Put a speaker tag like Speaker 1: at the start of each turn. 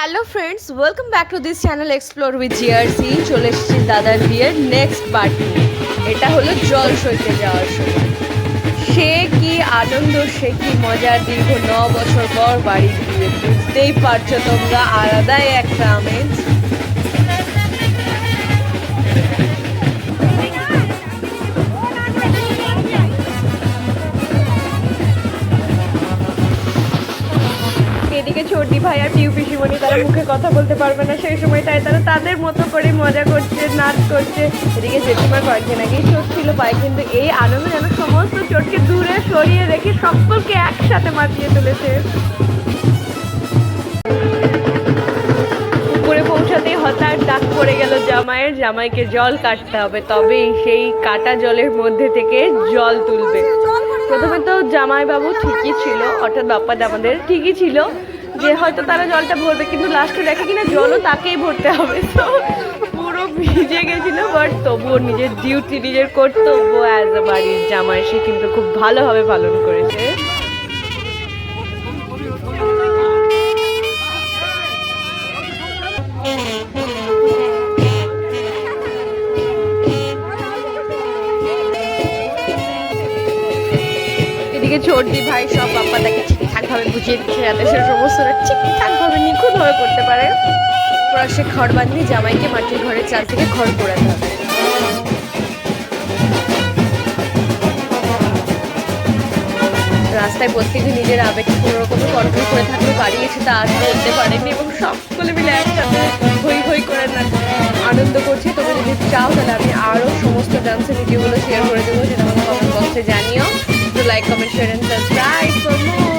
Speaker 1: Hello friends welcome back to this channel explore with GRC চলে এসেছি দাদার বিয়ের নেক্সট পার্টি এটা হলো জল সইতে যাওয়ার সময়। সে কি আনন্দ, সে কি মজা দীর্ঘ ন বছর পর বাড়ি বিয়ে বুঝতেই পারছ তোমরা, আলাদাই একটা আমেজ এদিকে ছোটি ভাই আর পিউ পিসিমণি তারা মুখে কথা বলতে পারবে না সেই সময়টায় তারা তাদের মতো করে মজা করছে, নাচ করছে। এদিকে জেঠিমার কয়েকদিন আগেই চোট ছিল পায়ে, কিন্তু এই আনন্দ যেন সমস্ত চোটকে দূরে সরিয়ে রেখে সকলকে একসাথে মাতিয়ে তুলেছে। উপরে হঠাৎ ডাক পড়ে গেল জামাইয়ের। জামাইকে জল কাটতে হবে, তবেই সেই কাটা জলের মধ্যে থেকে জল তুলবে। প্রথমে তো জামাইবাবু ঠিকই ছিল অর্থাৎ বাপ্পা আমাদের ঠিকই ছিল। যে হয়তো তারা জলটা ভরবে কিন্তু লাস্টে দেখে কিনা জলও তাকেই ভরতে হবে তো পুরো ভিজে গেছিল বাট তবুও নিজের ডিউটি নিজের কর্তব্য অ্যাজ আ বাড়ির জামাই সে কিন্তু খুব ভালোভাবে পালন করেছে এদিকে ছোটদি ভাই, সব বাপ্পা তাকে ঠিকঠাক ভাবে বুঝিয়ে দিচ্ছে যাতে সে সমস্তটা ঠিকঠাক ভাবে নিখুঁত ভাবে করতে পারে। পরে সে খড় বাঁধিয়ে জামাইকে মাটির ঘরের চাল থেকে খড় পোড়াতে হবে রাস্তায় প্রত্যেকে নিজের আবেগকে কোনো রকম কন্ট্রোল করে থাকলে বাড়ি এসে তা আর বলতে পারেনি এবং সকলে মিলে একসাথে হই হই করে আনন্দ করছি। তবে যদি চাও তাহলে আমি আরও সমস্ত ডান্সের ভিডিওগুলো শেয়ার করে দেবো, যেটা আমাকে কমেন্ট বক্সে জানিও। তো like comment share and subscribe for more